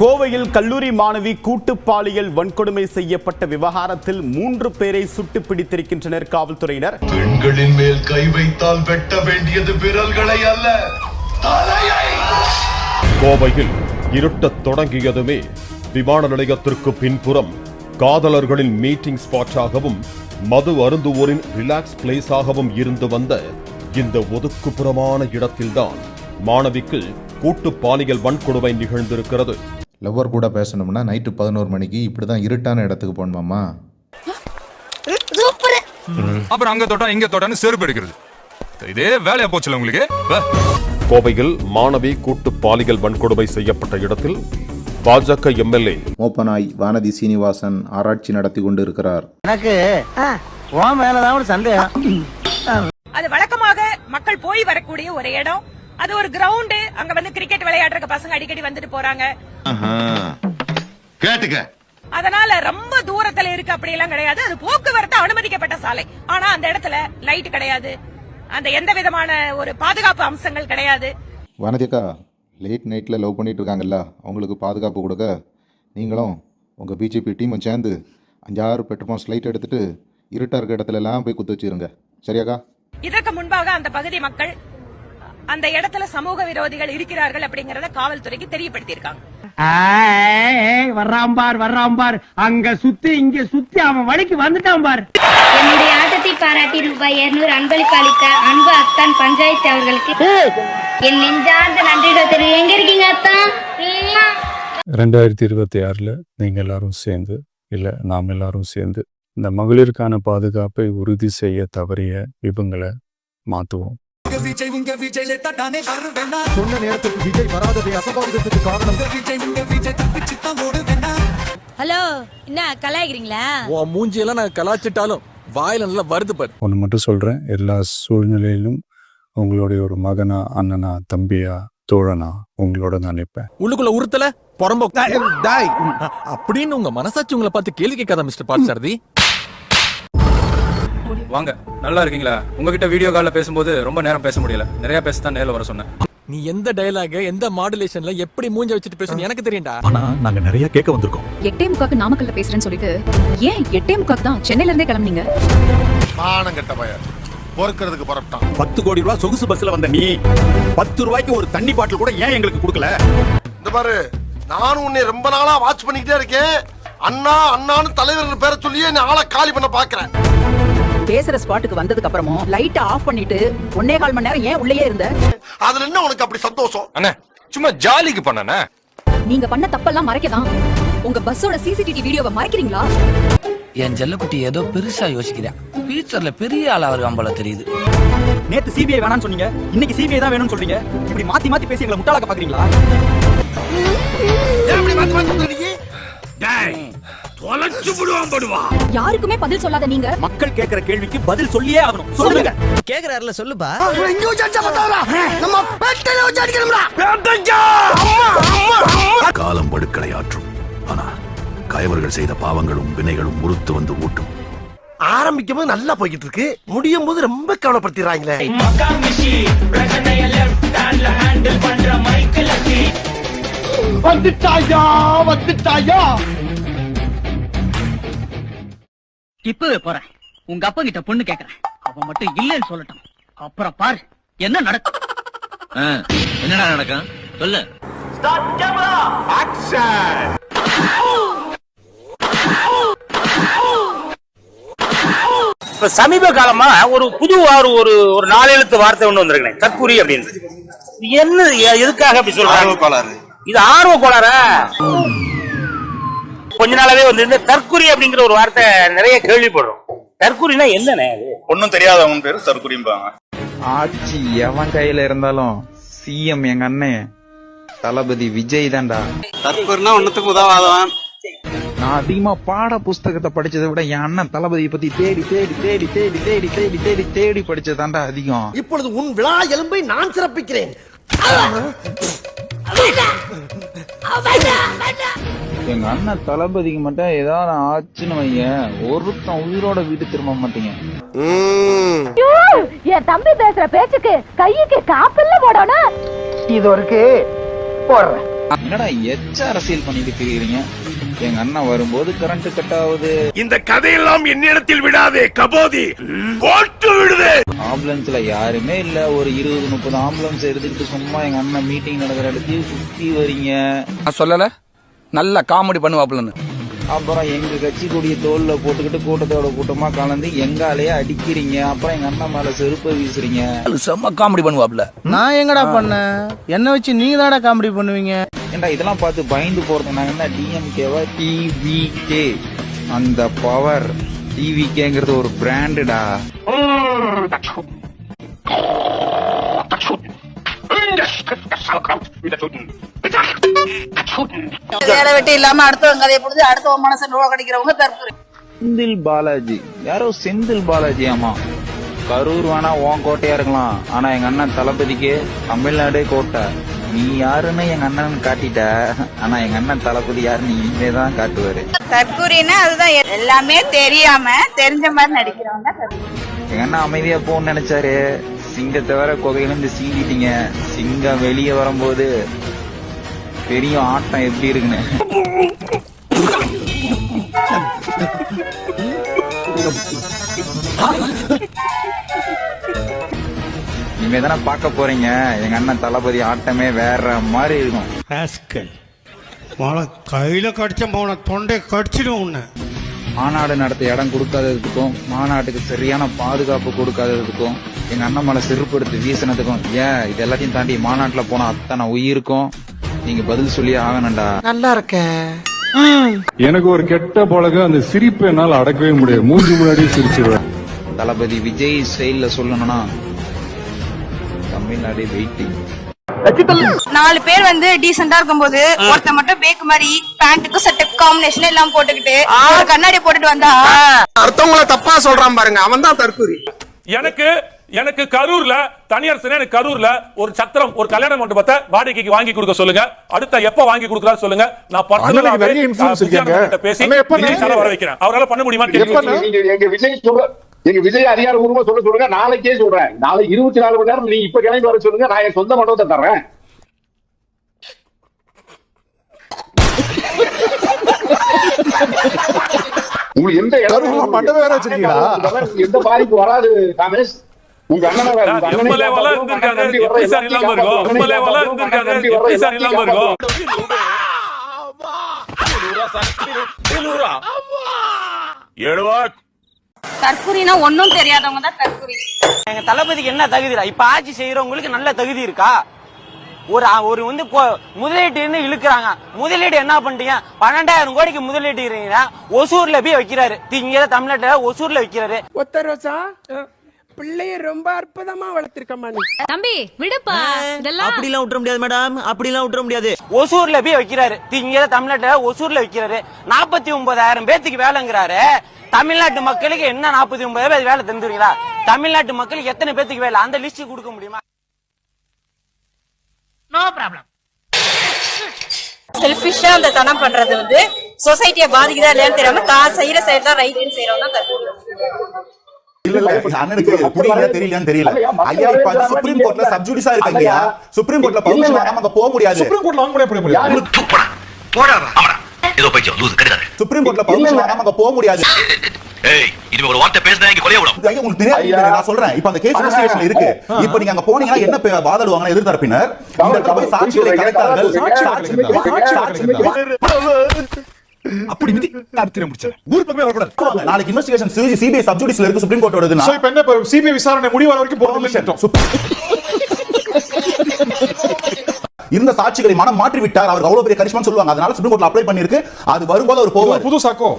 கோவையில் கல்லூரி மாணவி கூட்டு பாலியல் வன்கொடுமை செய்யப்பட்ட விவகாரத்தில் மூன்று பேரை சுட்டு பிடித்திருக்கின்றனர் காவல்துறையினர். பெண்களின் மேல் கை வைத்தால் வெட்ட வேண்டியது விரல்களை அல்ல தலையை! கோவையில் இருட்டத் தொடங்கியதுமே விமான நிலையத்திற்கு பின்புறம் காதலர்களின் மீட்டிங் ஸ்பாட்டாகவும் மது அருந்துவோரின் ரிலாக்ஸ் பிளேஸாகவும் இருந்து வந்த இந்த ஒதுக்குப்புறமான இடத்தில்தான் மாணவிக்கு கூட்டு பாலியல் வன்கொடுமை நிகழ்ந்திருக்கிறது. லவ்வர் கூட பேசணும்னா நைட்டு பதினோரு மணிக்கு இப்படி தான் இருட்டான இடத்துக்கு போகணுமாம்மா? அப்புறம் அங்க தொட்டா இங்க தொட்டான்னு செருப்பு எடுக்கிறது. இதே வேலையா போச்சுல உங்களுக்கு. கோவையில் மாணவி கூட்டு பாலியல் வன்கொடுமை செய்யப்பட்ட இடத்தில் பாஜக எம்எல்ஏ. மோப்பனாய் வானதி சீனிவாசன் ஆராய்ச்சி நடத்தி கொண்டு இருக்கிறார் எனக்கு மேலதான் ஒரு சந்தேகம். அது வழக்கமாக மக்கள் போய் வரக்கூடிய ஒரு இடம். அது ஒரு கிரவுண்டு அங்க வந்து கிரிக்கெட் விளையாடுறதுக்கு பசங்க அடிக்கடி வந்துட்டு போறாங்க. கேட்டுக்க. அதனால ரொம்ப தூரத்துல இருக்கு அப்படி எல்லாம் கிடையாது. அது போக்குவரத்து அனுமதிக்கப்பட்ட சாலை. ஆனா அந்த இடத்துல லைட் கிடையாது. அந்த எந்த விதமான ஒரு பாதுகாப்பு அம்சங்கள் கிடையாது. வானதி அக்கா லேட் நைட்டில் லவ் பண்ணிட்டு இருக்காங்கல்ல? அவங்களுக்கு பாதுகாப்பு கொடுக்க நீங்களும் உங்கள் பிஜேபி டீமும் சேர்ந்து அஞ்சாறு பெட்ரோல் லைட் எடுத்துட்டு இருட்டாக இருக்க இடத்துல எல்லாம் போய் குத்து வச்சிருங்க. சரியாக்கா? இதற்கு முன்பாக அந்த பகுதி மக்கள் அந்த இடத்துல சமூக விரோதிகள் இருக்கிறார்கள் அப்படிங்கறத காவல்துறைக்கு தெரியப்படுத்தியிருக்காங்க. வர்றான் பார் வர்றான் பார். அங்க சுத்தி இங்க சுத்தி அவன் வழிக்கு வந்துட்டான் பார். என்னுடைய ஆட்டத்தை பாராட்டி ரூபாய் 200 அன்பளிப்பு அளித்த அன்பு அத்தான் பஞ்சாயத்து அவர்களுக்கு. என் நெஞ்சார்ந்த நன்றிகள் தெரிவி எங்க இருக்கீங்க அத்தான். ரெண்டாயிரத்தி இருபத்தி ஆறில் நீங்கள் எல்லாரும் சேர்ந்து இல்லை நாம் எல்லாரும் சேர்ந்து இந்த மகளிருக்கான பாதுகாப்பை உறுதி செய்ய தவறிய விபங்களை மாற்றுவோம் சொன்ன நேரத்தில் விஜய் வராததை அசம்பாவிதத்துக்கு காரணம். ஹலோ என்ன கலாய்க்கிறீங்களா? உன் மூஞ்சியெல்லாம் நான் கலாச்சிட்டாலும் வாயில நல்லா வருது பாரு. ஒன்று மட்டும் சொல்கிறேன் எல்லா சூழ்நிலையிலும் உங்களுடைய ஒரு மகனா அண்ணனா தம்பியா தோழனா உங்களோட நான் நிற்பேன். உள்ளுக்குள்ள உறுத்தல புறம்போ. டாய் அப்படின்னு உங்க மனசாட்சி உங்களை பார்த்து கேள்வி கேட்காத மிஸ்டர் பாட்சாரதி வாங்க. நல்லா இருக்கீங்களா? உங்ககிட்ட வீடியோ கால்ல பேசும்போது ரொம்ப நேரம் பேச முடியல. நிறைய பேச தான் நேரில் வர சொன்னேன். நீ எந்த டயலாக எந்த மாடுலேஷன்ல எப்படி மூஞ்ச வச்சுட்டு பேசணும் எனக்கு தெரியும்டா. ஆனா நாங்க நிறைய கேட்க வந்திருக்கோம். எட்டே முக்காக்கு நாமக்கல்ல பேசுறேன்னு சொல்லிட்டு ஏன் எட்டே முக்காக்கு தான் சென்னையில இருந்தே கிளம்புனீங்க? மானம் கெட்ட பையன். பொறுக்கிறதுக்கு புறப்பட்டான். பத்து கோடி ரூபாய் சொகுசு பஸ்ல வந்த நீ. பத்து ரூபாய்க்கு ஒரு தண்ணி பாட்டில் கூட ஏன் எங்களுக்கு கொடுக்கல? இந்த பாரு நானும் உன்னை ரொம்ப நாளா வாட்ச் பண்ணிக்கிட்டே இருக்கேன். அண்ணா அண்ணான்னு தலைவர் பேரை சொல்லியே நீ ஆளை காலி பண்ண பாக்குறேன். பேசுற ஸ்பாட்டுக்கு வந்ததுக்கு அப்புறமும் லைட் ஆஃப் பண்ணிட்டு ஒன்னே கால் மணி நேரம் ஏன் உள்ளேயே இருந்த? அதுல என்ன உனக்கு அப்படி சந்தோஷம். அண்ணே சும்மா ஜாலிக்கு பண்ணனே நீங்க பண்ண தப்பெல்லாம் மறைக்கதான். உங்க பஸ்ஸோட சிசிடிவி வீடியோவை மறைக்கிறீங்களா? என் செல்லக்குட்டி ஏதோ பெருசா யோசிக்கிறேன் ஃபியூச்சர்ல பெரிய ஆளா வருவான் போல தெரியுது. நேத்து சிபிஐ வேணாம்னு சொன்னீங்க. இன்னைக்கு சிபிஐ தான் வேணும்னு சொல்றீங்க. இப்படி மாத்தி மாத்தி பேசி எங்களை முட்டாளாக்க பாக்குறீங்களா? மாத்தி சொல்ற நீ? யாருக்குமே பதில் சொல்லாத நீங்க. மக்கள் கேட்கிற கேள்விக்கு பதில் சொல்லியே ஆகணும். சொல்லுங்க. கேக்குறாருல சொல்லுப்பா. வச்சு அடிச்சா பத்தாதா? நம்ம பேட்டையில அம்மா. காலம் படுக்கலையாற்றும் ஆனா கயவர்கள் செய்த பாவங்களும் வினைகளும் உறுத்து வந்து ஊட்டும். ஆரம்பிக்கும் போது நல்லா போய்கிட்டு இருக்கு முடியும் போது ரொம்ப கவலைப்படுத்திடுறாங்களே வந்துட்டாயா வந்துட்டாயா? இப்பவே போறேன். உங்க அப்பா கிட்ட பொண்ணு கேக்குறேன். அவன் மட்டும் இல்லைன்னு சொல்லட்டும். அப்புறம் பாரு என்ன நடக்கும்? என்னடா நடக்கும்? சொல்லு. இப்ப சமீப காலமா ஒரு புது வாரு ஒரு ஒரு நாலெழுத்து வார்த்தை ஒண்ணு வந்திருக்கேன் தற்குறி அப்படின்னு. என்ன எதுக்காக அப்படி சொல்றாங்க? இது ஆர்வ கோளாறா? கொஞ்ச நாளாவே வந்து இந்த தற்குறி அப்படிங்கிற ஒரு வார்த்தை நிறைய கேள்விப்படுறோம். தற்குறினா என்னண்ணே அது? ஒன்னும் தெரியாதவங்க பேரு தற்குறிம்பாங்க. ஆட்சி எவன் கையில இருந்தாலும் சிஎம் எங்க அண்ணன் தளபதி விஜய் தான்டா. தற்குறினா ஒன்னுத்துக்கு உதவாதவன். நான் அதிகமா பாட புஸ்தகத்தை படிச்சதை விட என் அண்ணன் தளபதியை பத்தி தேடி தேடி தேடி தேடி தேடி தேடி தேடி தேடி படிச்சதாண்டா அதிகம். இப்பொழுது உன் விழா எலும்பை நான் சிறப்பிக்கிறேன். எங்க அண்ணன் தளபதிக்கு மட்டும் ஏதாவது ஆச்சுன்னு வையன் ஒருத்தன் உயிரோட வீட்டு திரும்ப மாட்டீங்க. என் தம்பி பேசுற பேச்சுக்கு கையுக்கு காப்பில்ல போடணும். இது வரைக்கும் போடுறேன். என்னடா எச்ச அரசியல் பண்ணிட்டு திரியுறீங்க எங்க அண்ணன் வரும்போது கரண்ட் கட் ஆகுது. இந்த கதையெல்லாம் என்னிடத்தில் விடாதே கபோதி. போட்டு ஆம்புலன்ஸ்ல யாருமே இல்ல. ஒரு இருபது முப்பது ஆம்புலன்ஸ் எடுத்துக்கிட்டு சும்மா எங்க அண்ணன் மீட்டிங் நடக்கிற இடத்தையும் சுத்தி வரீங்க. நான் சொல்லல. நல்ல காமெடி பண்ணுவாப்லன்னு அப்புறம் எங்க கட்சி கொடிய தோல்ல போட்டுக்கிட்டு கூட்டத்தோட கூட்டமா கலந்து எங்காலேயே அடிக்கிறீங்க. அப்புறம் எங்க அண்ணன் மேல செருப்பை வீசுறீங்க. செம்ம காமெடி பண்ணுவாப்ல நான் எங்கடா பண்ணேன்? என்ன வச்சு நீங்க தானடா காமெடி பண்ணுவீங்க? ஏன்டா இதெல்லாம் பார்த்து பயந்து போறது நாங்க என்ன டிஎம்கேவா டிவிகே அந்த பவர் டிவிகேங்கிறது ஒரு பிராண்டுடா வேலை வெட்டி இல்லாம அடுத்தவங்க கதையை புரிஞ்சு அடுத்தவங்க மனசை நோக கடிக்கிறவங்க தற்கொலை. செந்தில் பாலாஜி. யாரோ செந்தில் பாலாஜி ஆமா. கரூர் வேணா உன் கோட்டையா இருக்கலாம். ஆனா எங்க அண்ணன் தளபதிக்கு தமிழ்நாடே கோட்டை. நீ யாருன்னு எங்க அண்ணன் காட்டிட்ட. ஆனா எங்க அண்ணன் தளபதி யாருன்னு இனிமே தான் காட்டுவாரு. தற்கூரின்னா அதுதான் எல்லாமே தெரியாம தெரிஞ்ச மாதிரி நடிக்கிறவங்க எங்க அண்ணன் அமைதியா போன்னு நினைச்சாரு. சிங்கத்தை வேற குகையிலிருந்து சீண்டிட்டீங்க சிங்கம் வெளியே வரும்போது பெரிய ஆட்டம் எப்படி இருக்குன்னு. இனிமே தானே பார்க்க போறீங்க. எங்க அண்ணன் தளபதி ஆட்டமே வேற மாதிரி இருக்கும். கையில கடிச்ச போன தொண்டை கடிச்சிடும் உன்னை. மாநாடு நடத்த இடம் கொடுக்காததுக்கும் மாநாட்டுக்கு சரியான பாதுகாப்பு கொடுக்காததுக்கும் எங்க அண்ணன் மேல செருப்பு எடுத்து வீசினதுக்கும் ஏன் இது எல்லாத்தையும் தாண்டி மாநாட்டுல போன அத்தனை உயிருக்கும். நீங்க பதில் சொல்லி ஆகணும்டா. நல்லா இருக்க. எனக்கு ஒரு கெட்ட பழக்கம் அந்த சிரிப்பை என்னால் அடக்கவே முடியாது. மூஞ்சி முன்னாடியே சிரிச்சிருவேன். தளபதி விஜய் ஸ்டைல்ல சொல்லணும்னா தமிழ்நாடு வெயிட்டிங் நாலு பேர் வந்து டீசெண்டா இருக்கும்போது ஒருத்த மட்டும் பேக் மாதிரி பேண்ட்டுக்கும் சட்டைக்கு காம்பினேஷன் எல்லாம் போட்டுக்கிட்டு கண்ணாடி போட்டுட்டு வந்தா? அடுத்தவங்கள தப்பா சொல்றான் பாருங்க. அவன் தான் தற்கூரி. எனக்கு எனக்கு கரூர்ல தனியார் சிறை எனக்கு கரூர்ல ஒரு சத்திரம் ஒரு கல்யாண மண்டபத்தை வாடகைக்கு வாங்கி கொடுக்க சொல்லுங்க. அடுத்த எப்ப வாங்கி கொடுக்குறாரு சொல்லுங்க. நான். பர்சனலா பேசி வர வைக்கிறேன். அவரால பண்ண முடியுமா எங்க விஜய் சொல்ற எங்க விஜய் அதிகாரபூர்வமா சொல்ல சொல்லுங்க. நாளைக்கே சொல்றேன். நாளை இருபத்தி நாலு மணி நேரம் நீங்க இப்ப கிளம்பி வர சொல்லுங்க. நான் என் சொந்த மண்டபத்தை தர்றேன். உங்களுக்கு எந்த இடம் கரூர்ல மண்டபம்? எந்த பாதிப்பு வராது காமேஷ் உங்க தற்கூரினா ஒன்னும் தெரியாதவங்க தான் தற்கூரி எங்க தளபதிக்கு என்ன தகுதிடா? இப்ப ஆட்சி செய்யறவங்களுக்கு நல்ல தகுதி இருக்கா? ஒரு ஒரு வந்து கொ- முதலீட்டு இருந்து இழுக்கிறாங்க. முதலீடு என்ன பண்ணிட்டீங்க? பன்னெண்டாயிரம் கோடிக்கு முதலீட்டு ஒசூர்ல போய் வைக்கிறாரு. இங்க தமிழ்நாட்டுல ஒசூர்ல வைக்கிறாரு. ஒத்த ரோசா? பிள்ளைய ரொம்ப அற்புதமா வளர்த்திருக்கமா நீ தம்பி விடுப்பா. இதெல்லாம் அப்படிலாம் விட்டுற முடியாது மேடம். அப்படிலாம் விட்டுற முடியாது. ஒசூர்ல போய் வைக்கிறாரு. இங்க தமிழ்நாட்டுல ஒசூர்ல வைக்கிறாரு. நாற்பத்தி ஒன்பதாயிரம் பேத்துக்கு வேலைங்கிறாரு. தமிழ்நாட்டு மக்களுக்கு என்ன நாற்பத்தி ஒன்பதாயிரம் பேர் வேலை தந்துருங்களா தமிழ்நாட்டு மக்களுக்கு எத்தனை பேத்துக்கு வேலை? அந்த லிஸ்ட் கொடுக்க முடியுமா? நோ ப்ராப்ளம் செல்ஃபிஷா அந்த தனம் பண்றது வந்து சொசைட்டியை பாதிக்குதா இல்லையான்னு தெரியாம தான் செய்யற சைடு தான் தான் தற்கூரி இல்ல அண்ணனுக்கு புரியல தெரியலன்னு தெரியல. ஐயா இப்ப வந்து சுப்ரீம் கோர்ட்ல சப்ஜூடிஸா இருக்காங்கய்யா. சுப்ரீம் கோர்ட்ல பர்மிஷன் வாங்காம அங்க போக முடியாது. சுப்ரீம் கோர்ட்ல வாங்க முடியாது முடியாது போடாதா ஏதோ பைத்தியம் லூசு கிடையாது சுப்ரீம் கோர்ட்ல பர்மிஷன் வாங்காம அங்க போக முடியாது. ஏய் இனிமே ஒரு வார்த்தை பேசினா இங்க கொலைய விடும்? ஐயா, உங்களுக்கு தெரியாது. நான் சொல்றேன். இப்ப அந்த கேஸ் இன்வெஸ்டிகேஷன் இருக்கு. இப்ப நீங்க அங்க போனீங்கன்னா என்ன வாதாடுவாங்க எதிர்த்தரப்பினர்? இந்த இடத்துல போய் சாட்சிகளை கலைத்தார்கள். சாட்சி சாட்சி அப்படி மிதி திரும்ப முடிச்சேன் ஊர் பக்கமே வரக்கூடாது. நாளைக்கு இன்வெஸ்டிகேஷன் சிபிஐ சப்ஜூடிஸ்ல இருக்கு சுப்ரீம் கோர்ட்டோடதுன்னா சோ இப்ப என்ன சிபிஐ விசாரணை முடிவு வர வரைக்கும் போகணும் இருந்த சாட்சிகளை மனம் மாற்றி விட்டார் அவர் அவ்வளவு பெரிய கரிஷ்மான்னு சொல்லுவாங்க. அதனால சுப்ரீம் கோர்ட்ல அப்ளை பண்ணிருக்கு அது வரும்போது அவர் போவார். புது சாக்கோ.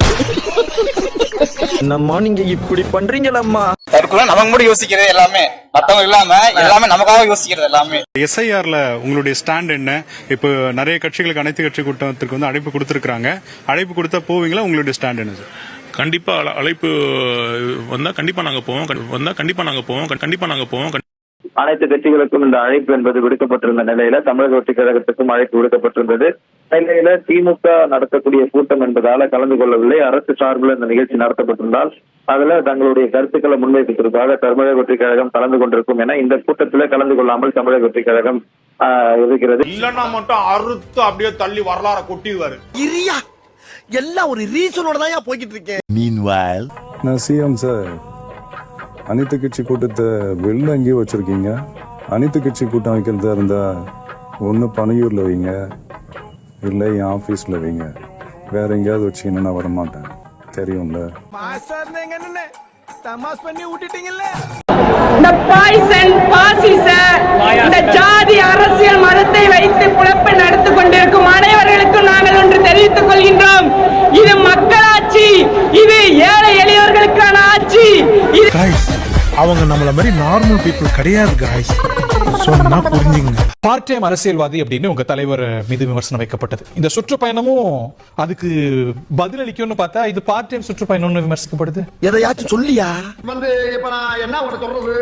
என்னம்மா நீங்க இப்படி பண்றீங்களம்மா? தற்கொலை நமக்கு மட்டும் யோசிக்கிறது எல்லாமே. மத்தவங்க இல்லாம எல்லாமே நமக்காக யோசிக்கிறது எல்லாமே. எஸ்ஐஆர்ல உங்களுடைய ஸ்டாண்ட் என்ன? இப்போ நிறைய கட்சிகளுக்கு அனைத்து கட்சி கூட்டத்திற்கு வந்து அழைப்பு கொடுத்திருக்காங்க அழைப்பு கொடுத்தா போவீங்களா? உங்களுடைய ஸ்டாண்ட் என்ன? சார் கண்டிப்பா அழைப்பு வந்தா கண்டிப்பா நாங்க போவோம். வந்தா கண்டிப்பா நாங்க போவோம். கண்டிப்பா நாங்க போவோம். அனைத்து கட்சிகளுக்கும் இந்த அழைப்பு என்பது விடுக்கப்பட்டிருந்த நிலையில தமிழக வெற்றி கழகத்துக்கும் அழைப்பு விடுக்கப்பட்டிருந்தது. நிலையில திமுக நடத்தக்கூடிய கூட்டம் என்பதால கலந்து கொள்ளவில்லை. அரசு சார்பில் இந்த நிகழ்ச்சி நடத்தப்பட்டிருந்தால் அதுல தங்களுடைய கருத்துக்களை முன்வைப்பதற்காக தமிழக வெற்றி கழகம் கலந்து கொண்டிருக்கும் என இந்த கூட்டத்துல கலந்து கொள்ளாமல் தமிழக வெற்றி கழகம் ஆஹ், இருக்கிறது. இல்லன்னா மட்டும் அறுத்து அப்படியே தள்ளி வரலாற கொட்டிடுவாரு. இரியா! எல்லாம் ஒரு ரீசனோட தான் போய்கிட்டு இருக்கேன். நான் சிஎம் சார். அனைத்து கட்சி கூட்டத்தை வெளில அங்கேயே வச்சுருக்கீங்க. அனைத்து கட்சி கூட்டம் வைக்கிறதா இருந்தால் ஒன்று பனையூரில் வைங்க. இல்லை என் ஆஃபீஸில் வைங்க. வேற எங்கேயாவது வச்சிங்கன்னா நான் வரமாட்டேன். தெரியும்ல? தமாஸ் பண்ணி விட்டுட்டீங்கல்ல இந்த பாய்சன் பாசிச இந்த ஜாதி அரசியல் மதத்தை வைத்து புலப்பை நடத்திக் கொண்டிருக்கும் அனைவர்களுக்கும் நாங்கள் ஒன்று தெரிவித்துக் கொள்கின்றோம். இது மக்களாட்சி. இது ஏழை இது அவங்க நம்மள மாதிரி நார்மல் பீப்புள் கிடையாது காய்ஸ் சொன்னா புரிஞ்சுங்க பார்ட் டைம் அரசியல்வாதி அப்படின்னு உங்க தலைவர் மீது விமர்சனம் வைக்கப்பட்டது. இந்த சுற்றுப்பயணமும் அதுக்கு பதிலளிக்கும்னு பார்த்தா இது பார்ட் டைம் சுற்றுப்பயணம்னு விமர்சிக்கப்படுது. எதையாச்சும் சொல்லியா? வந்து இப்ப நான் என்ன உனக்கு சொல்றது?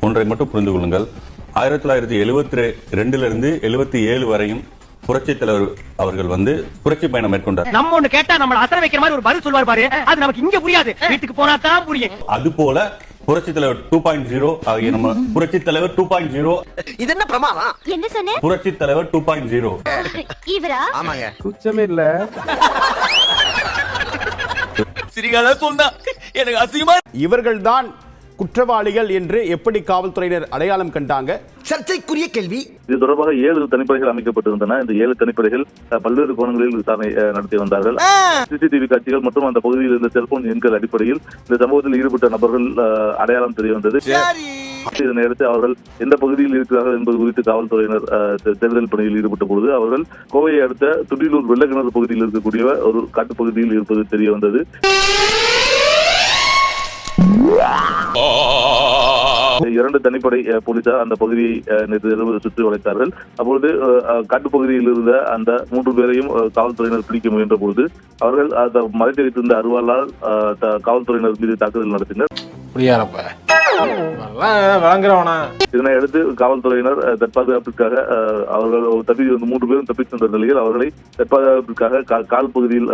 ஒன்றை மட்டும் புரிந்து கொள்ளுங்கள். ஆயிரத்தி தொள்ளாயிரத்தி எழுபத்தி ரெண்டுல இருந்து எழுபத்தி ஏழு வரையும் புரட்சி தலைவர் அவர்கள் வந்து புரட்சி பயணம் மேற்கொண்டார். நம்ம ஒண்ணு கேட்டா நம்மள அசர வைக்கிற மாதிரி ஒரு பதில் சொல்வார் பாரு. அது நமக்கு இங்க புரியாது. வீட்டுக்கு போனா தான் புரியும். அது போல புரட்சி தலைவர் டூ பாயிண்ட் ஜீரோ ஆகிய நம்ம புரட்சி தலைவர் டூ பாயிண்ட் ஜீரோ இது என்ன பிரமாதம்? என்ன சொன்ன? புரட்சி தலைவர் டூ பாயிண்ட் ஜீரோ இவரா? ஆமாங்க. குச்சமே இல்ல. சிரிக்காத சொன்னா எனக்கு அசிங்கமா இவர்கள் தான் குற்றவாளிகள் என்று எப்படி காவல்துறையினர் அடையாளம் கண்டாங்க? சர்ச்சைக்குரிய கேள்வி. இது தொடர்பாக ஏழு தனிப்படைகள் அமைக்கப்பட்டிருந்தன. இந்த ஏழு தனிப்படைகள் பல்வேறு கோணங்களில் விசாரணை நடத்தி வந்தார்கள். சிசிடிவி காட்சிகள் மற்றும் அந்த பகுதியில் இருந்த செல்போன் எண்கள் அடிப்படையில் இந்த சம்பவத்தில் ஈடுபட்ட நபர்கள் அஹ், அடையாளம் தெரிய வந்தது. இதனையடுத்து அவர்கள் எந்த பகுதியில் இருக்கிறார்கள் என்பது குறித்து காவல்துறையினர் அஹ், தே- தேடுதல் பணியில் ஈடுபட்ட பொழுது அவர்கள் கோவையை அடுத்த துடிலூர் வெள்ளக்கிணறு பகுதியில் இருக்கக்கூடிய ஒரு காட்டுப்பகுதியில் இருப்பது தெரிய வந்தது. இரண்டு தனிப்படை போலீசார் அந்த பகுதியை அஹ், நேற்று இரவு சுற்றி வளைத்தார்கள். அப்பொழுது அஹ், காட்டுப்பகுதியில் இருந்த அந்த மூன்று பேரையும் காவல்துறையினர் பிடிக்க முயன்ற பொழுது அவர்கள் அந்த மறைத்து வைத்திருந்த அருவாளால் காவல்துறையினர் மீது தாக்குதல் நடத்தினர். வழங்குறவனா இதனை அடுத்து காவல்துறையினர் தற்பாதுகாப்பிற்காக அவர்கள் தப்பி மூன்று பேரும் தப்பித்து வந்த நிலையில் அவர்களை தற்பாதுகாப்பிற்காக கால் பகுதியில்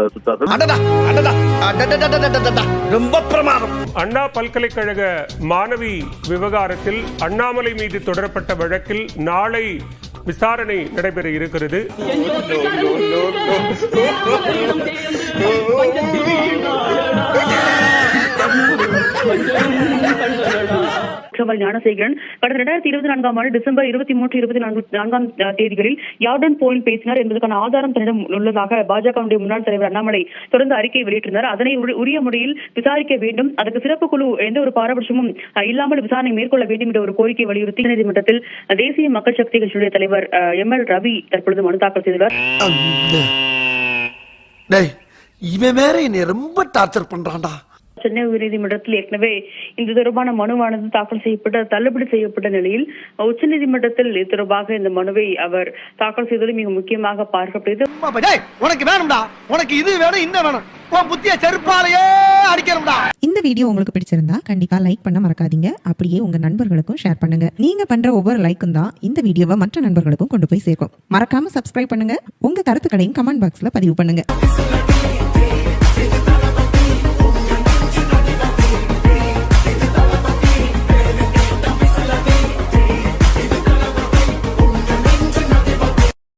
ரொம்ப பிரமாதம் அண்ணா பல்கலைக்கழக மாணவி விவகாரத்தில் அண்ணாமலை மீது தொடரப்பட்ட வழக்கில் நாளை விசாரணை நடைபெற இருக்கிறது குற்றவாளி ஞானசேகரன். கடந்த இரண்டாயிரத்தி இருபத்தி நான்காம் ஆண்டு டிசம்பர் இருபத்தி மூன்று இருபத்தி நான்கு நான்காம் தேதிகளில் யார்டன் போலில் பேசினார் என்பதற்கான ஆதாரம் தன்னிடம் உள்ளதாக பாஜகவுடைய முன்னாள் தலைவர் அண்ணாமலை தொடர்ந்து அறிக்கை வெளியிட்டிருந்தார். அதனை உரிய முறையில் விசாரிக்க வேண்டும். அதற்கு சிறப்பு குழு எந்த ஒரு பாரபட்சமும் இல்லாமல் விசாரணை மேற்கொள்ள வேண்டும் என்ற ஒரு கோரிக்கை வலியுறுத்தி நீதிமன்றத்தில் தேசிய மக்கள் சக்தி கட்சியுடைய தலைவர் எம். எல். ரவி தற்பொழுது மனு தாக்கல் செய்துள்ளார். இவன் வேற என்னை ரொம்ப டார்ச்சர் பண்றான்டா. சென்னை உயர்நீதிமன்றத்தில் ஏற்கனவே இந்த தொடர்பான மனுவானது தாக்கல் செய்யப்பட்டு தள்ளுபடி செய்யப்பட்ட நிலையில் உச்சநீதிமன்றத்தில் இது தொடர்பாக இந்த மனுவை அவர் தாக்கல் செய்தது மிக முக்கியமாக பார்க்கப்படுகிறது. டேய் உனக்கு வேணும்டா. உனக்கு இது வேணும் இந்த வேணும். புத்திய செருப்பாலேயே அடிக்கணும்டா. இந்த வீடியோ உங்களுக்கு பிடிச்சிருந்தா கண்டிப்பா லைக் பண்ண மறக்காதீங்க. அப்படியே உங்க நண்பர்களுக்கும் ஷேர் பண்ணுங்க. நீங்க பண்ற ஒவ்வொரு லைக்கும் தான் இந்த வீடியோவை மற்ற நண்பர்களுக்கும் கொண்டு போய் சேர்க்கும். மறக்காம சப்ஸ்கிரைப் பண்ணுங்க. உங்க கருத்துக்களையும் கமெண்ட் பாக்ஸ்ல பதிவு பண்ணுங்க.